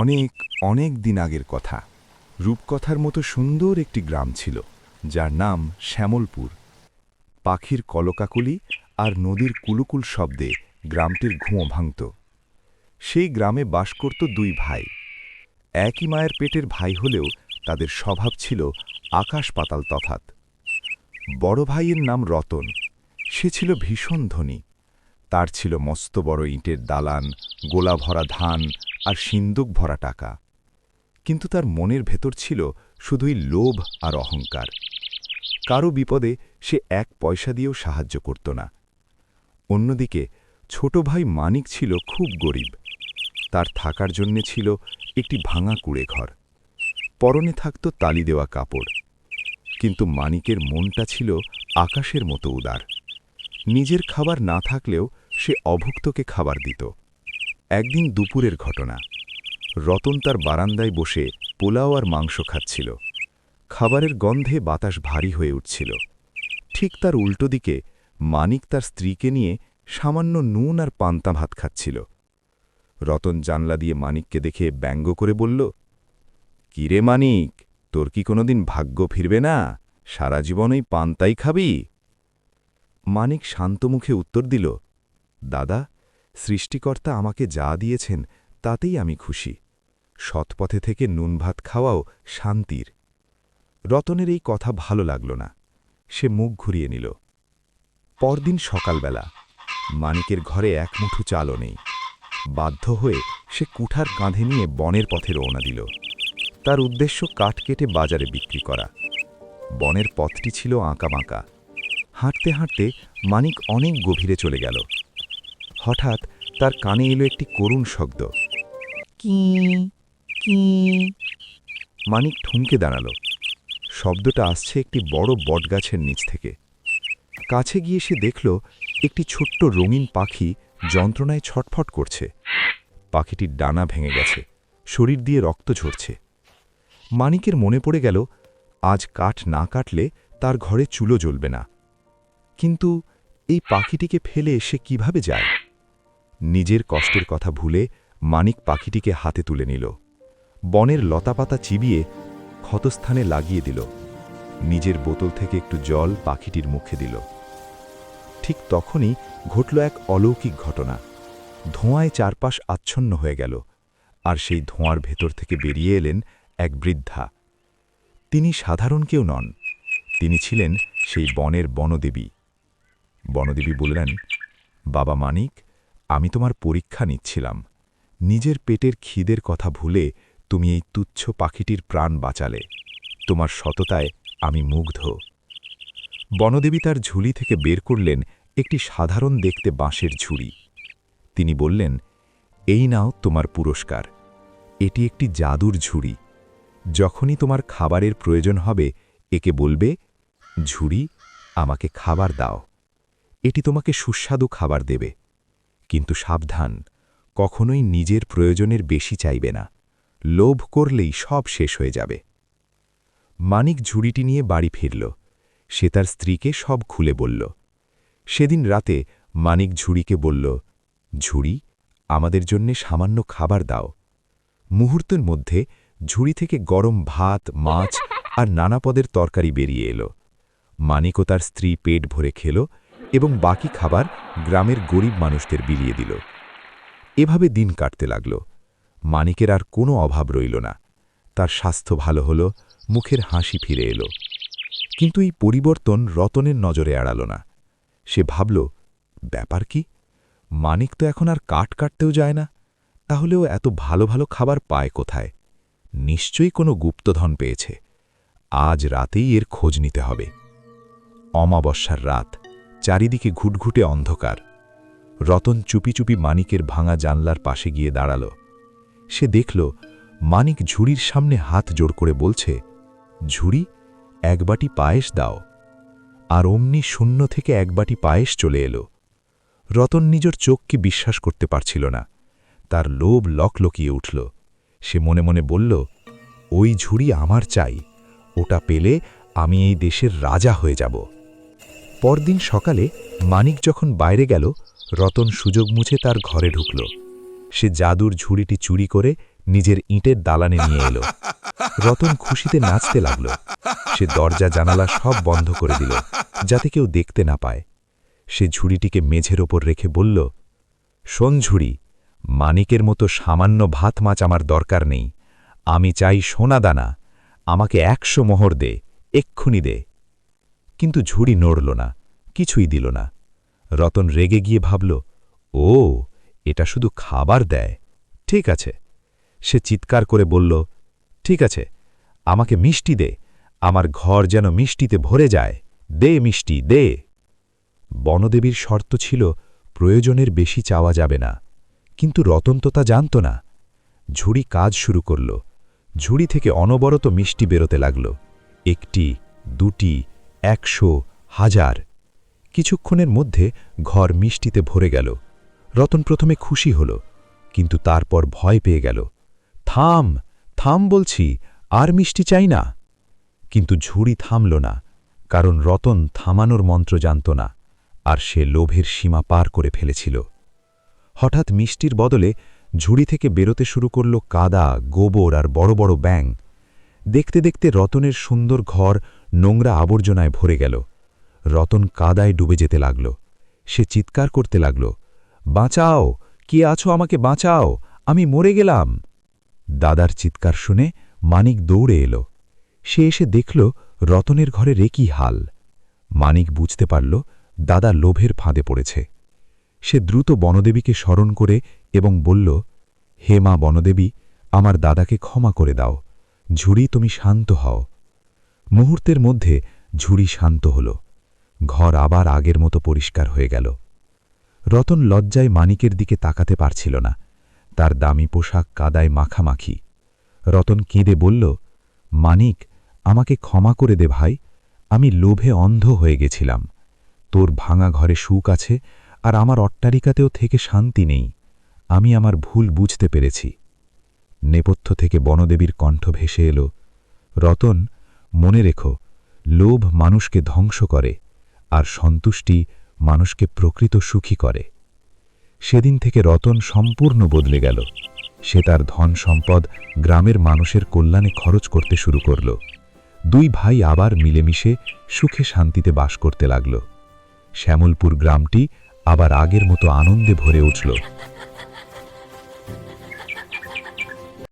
অনেক অনেক দিন আগের কথা। রূপকথার মতো সুন্দর একটি গ্রাম ছিল, যার নাম শ্যামলপুর। পাখির কলকাকুলি আর নদীর কুলুকুল শব্দে গ্রামটির ঘুমো ভাঙত। সেই গ্রামে বাস করত দুই ভাই। একই মায়ের পেটের ভাই হলেও তাদের স্বভাব ছিল আকাশ পাতাল তফাত বড় ভাইয়ের নাম রতন। সে ছিল ভীষণ ধনী। তার ছিল মস্ত বড় ইটের দালান গোলা ভরা ধান আর সিন্দুক ভরা টাকা। কিন্তু তার মনের ভেতর ছিল শুধুই লোভ আর অহংকার। কারও বিপদে সে এক পয়সা দিয়েও সাহায্য করত না। অন্যদিকে ছোট ভাই মানিক ছিল খুব গরিব। তার থাকার জন্যে ছিল একটি ভাঙা কুড়ে ঘর। পরনে থাকত তালি দেওয়া কাপড়। কিন্তু মানিকের মনটা ছিল আকাশের মতো উদার। নিজের খাবার না থাকলেও সে অভুক্তকে খাবার দিত। একদিন দুপুরের ঘটনা। রতন তার বারান্দায় বসে পোলাও আর মাংস খাচ্ছিল। খাবারের গন্ধে বাতাস ভারী হয়ে উঠছিল। ঠিক তার উল্টো দিকে মানিক তার স্ত্রীকে নিয়ে সামান্য নুন আর পান্তা ভাত খাচ্ছিল। রতন জানলা দিয়ে মানিককে দেখে ব্যঙ্গ করে বলল, কিরে মানিক, তোর কি কোনোদিন ভাগ্য ফিরবে না? সারা জীবন ওই পান্তাই খাবি? মানিক শান্তমুখে উত্তর দিল, দাদা সৃষ্টিকর্তা আমাকে যা দিয়েছেন, তাতেই আমি খুশি। সৎপথে থেকে নুন ভাত খাওয়াও শান্তির। রতনের এই কথা ভালো লাগল না। সে মুখ ঘুরিয়ে নিল। পরদিন সকালবেলা, মানিকের ঘরে এক মুঠো চালও নেই। বাধ্য হয়ে সে কুঠার কাঁধে নিয়ে বনের পথে রওনা দিল। তার উদ্দেশ্য কাঠ কেটে বাজারে বিক্রি করা। বনের পথটি ছিল আঁকাবাঁকা। হাঁটতে হাঁটতে মানিক অনেক গভীরে চলে গেল। হঠাৎ তার কানে এলো একটি করুণ শব্দ। কি? কি? মানিক ঠুমকে দাঁড়াল। শব্দটা আসছে একটি বড় বটগাছের নিচ থেকে। কাছে গিয়ে সে দেখল একটি ছোট্ট রঙিন পাখি যন্ত্রণায় ছটফট করছে। পাখিটির ডানা ভেঙে গেছে শরীর দিয়ে রক্ত ঝরছে। মানিকের মনে পড়ে গেল আজ কাঠ না কাটলে তার ঘরে চুলো জ্বলবে না। কিন্তু এই পাখিটিকে ফেলে সে কীভাবে যায়? নিজের কষ্টের কথা ভুলে মানিক পাখিটিকে হাতে তুলে নিল। বনের লতাপাতা চিবিয়ে ক্ষতস্থানে লাগিয়ে দিল। নিজের বোতল থেকে একটু জল পাখিটির মুখে দিল। ঠিক তখনই ঘটল এক অলৌকিক ঘটনা। ধোঁয়ায় চারপাশ আচ্ছন্ন হয়ে গেল আর সেই ধোঁয়ার ভেতর থেকে বেরিয়ে এলেন এক বৃদ্ধা। তিনি সাধারণ কেউ নন। তিনি ছিলেন সেই বনের বনদেবী। বনদেবী বললেন, বাবা মানিক আমি তোমার পরীক্ষা নিচ্ছিলাম। নিজের পেটের খিদের কথা ভুলে তুমি এই তুচ্ছ পাখিটির প্রাণ বাঁচালে। তোমার সততায় আমি মুগ্ধ। বনদেবী তার ঝুলি থেকে বের করলেন একটি সাধারণ দেখতে বাঁশের ঝুড়ি। তিনি বললেন, এই নাও তোমার পুরস্কার। এটি একটি জাদুর ঝুড়ি। যখনই তোমার খাবারের প্রয়োজন হবে, একে বলবে, ঝুড়ি, আমাকে খাবার দাও। এটি তোমাকে সুস্বাদু খাবার দেবে কিন্তু সাবধান, কখনোই নিজের প্রয়োজনের বেশি চাইবে না, লোভ করলেই সব শেষ হয়ে যাবে। মানিক ঝুড়িটি নিয়ে বাড়ি ফিরল, সে তার স্ত্রীকে সব খুলে বলল। সেদিন রাতে মানিক ঝুড়িকে বলল, ঝুড়ি, আমাদের জন্যে সামান্য খাবার দাও। মুহূর্তের মধ্যে ঝুড়ি থেকে গরম ভাত, মাছ আর নানা পদের তরকারি বেরিয়ে এলো। মানিক ও তার স্ত্রী পেট ভরে খেল এবং বাকি খাবার গ্রামের গরিব মানুষদের বিলিয়ে দিল। এভাবে দিন কাটতে লাগল। মানিকের আর কোনো অভাব রইল না। তার স্বাস্থ্য ভালো হল, মুখের হাসি ফিরে এলো। কিন্তু এই পরিবর্তন রতনের নজরে এড়াল না। সে ভাবল, ব্যাপার কি? মানিক তো এখন আর কাঠ কাটতেও যায় না। তাহলেও এত ভালো ভালো খাবার পায় কোথায়? নিশ্চয়ই কোনো গুপ্তধন পেয়েছে। আজ রাতেই এর খোঁজ নিতে হবে। অমাবস্যার রাত। চারিদিকে ঘুটঘুটে অন্ধকার। রতন চুপি চুপি মানিকের ভাঙা জানলার পাশে গিয়ে দাঁড়াল। সে দেখল, মানিক ঝুড়ির সামনে হাত জোড় করে বলছে, ঝুড়ি, এক বাটি পায়েস দাও। আর অমনি শূন্য থেকে এক বাটি পায়েস চলে এলো। রতন নিজের চোখকে বিশ্বাস করতে পারছিল না। তার লোভ লকলকিয়ে উঠল। সে মনে মনে বলল, ওই ঝুড়ি আমার চাই। ওটা পেলে আমি এই দেশের রাজা হয়ে যাব। পরদিন সকালে মানিক যখন বাইরে গেল, রতন সুযোগ মুছে তার ঘরে ঢুকল। সে জাদুর ঝুড়িটি চুরি করে নিজের ইঁটের দালানে নিয়ে এলো। রতন খুশিতে নাচতে লাগল। সে দরজা জানালা সব বন্ধ করে দিল, যাতে কেউ দেখতে না পায়। সে ঝুড়িটিকে মেঝের ওপর রেখে বলল, শোন ঝুড়ি, মানিকের মতো সামান্য ভাত মাছ আমার দরকার নেই। আমি চাই সোনা দানা। আমাকে একশো মোহর দে, এক্ষুনি দে। কিন্তু ঝুড়ি নড়ল না, কিছুই দিল না। রতন রেগে গিয়ে ভাবল, ও, এটা শুধু খাবার দেয়। ঠিক আছে। সে চিৎকার করে বলল, ঠিক আছে, আমাকে মিষ্টি দে, আমার ঘর যেন মিষ্টিতে ভরে যায়। দে মিষ্টি, দে। বনদেবীর শর্ত ছিল, প্রয়োজনের বেশি চাওয়া যাবে না। কিন্তু রতন তো তা জানত না। ঝুড়ি কাজ শুরু করল। ঝুড়ি থেকে অনবরত মিষ্টি বেরোতে লাগল। একটি, দুটি একশো হাজার। কিছুক্ষণের মধ্যে ঘর মিষ্টিতে ভরে গেল। রতন প্রথমে খুশি হল, কিন্তু তারপর ভয় পেয়ে গেল। থাম থাম বলছি, আর মিষ্টি চাই না? কিন্তু ঝুড়ি থামল না, কারণ রতন থামানোর মন্ত্র জানত না, আর সে লোভের সীমা পার করে ফেলেছিল। হঠাৎ মিষ্টির বদলে ঝুড়ি থেকে বেরোতে শুরু করল কাদা, গোবর আর বড় বড় ব্যাং দেখতে দেখতে রতনের সুন্দর ঘর নোংরা আবর্জনায় ভরে গেল। রতন কাদায় ডুবে যেতে লাগল। সে চিৎকার করতে লাগল, বাঁচাও! কি আছো আমাকে বাঁচাও! আমি মরে গেলাম! দাদার চিৎকার শুনে মানিক দৌড়ে এলো। সে এসে দেখল রতনের ঘরে রেকি হাল। মানিক বুঝতে পারল দাদা লোভের ফাঁদে পড়েছে। সে দ্রুত বনদেবীকে স্মরণ করে এবং বলল, হে মা বনদেবী, আমার দাদাকে ক্ষমা করে দাও। ঝুড়ি তুমি শান্ত হও। মুহূর্তের মধ্যে ঝুড়ি শান্ত হল। ঘর আবার আগের মতো পরিষ্কার হয়ে গেল। রতন লজ্জায় মানিকের দিকে তাকাতে পারছিল না। তার দামি পোশাক কাদায় মাখামাখি। রতন কেঁদে বলল, মানিক, আমাকে ক্ষমা করে দে ভাই। আমি লোভে অন্ধ হয়ে গেছিলাম। তোর ভাঙা ঘরে সুখ আছে আর আমার অট্টারিকাতেও থেকে শান্তি নেই। আমি আমার ভুল বুঝতে পেরেছি। নেপথ্য থেকে বনদেবীর কণ্ঠ ভেসে এলো। রতন, মনে রেখো, লোভ মানুষকে ধ্বংস করে, আর সন্তুষ্টি মানুষকে প্রকৃত সুখী করে। সেদিন থেকে রতন সম্পূর্ণ বদলে গেল। সে তার ধন সম্পদ গ্রামের মানুষের কল্যাণে খরচ করতে শুরু করল। দুই ভাই আবার মিলেমিশে সুখে শান্তিতে বাস করতে লাগল। শ্যামলপুর গ্রামটি আবার আগের মতো আনন্দে ভরে উঠল।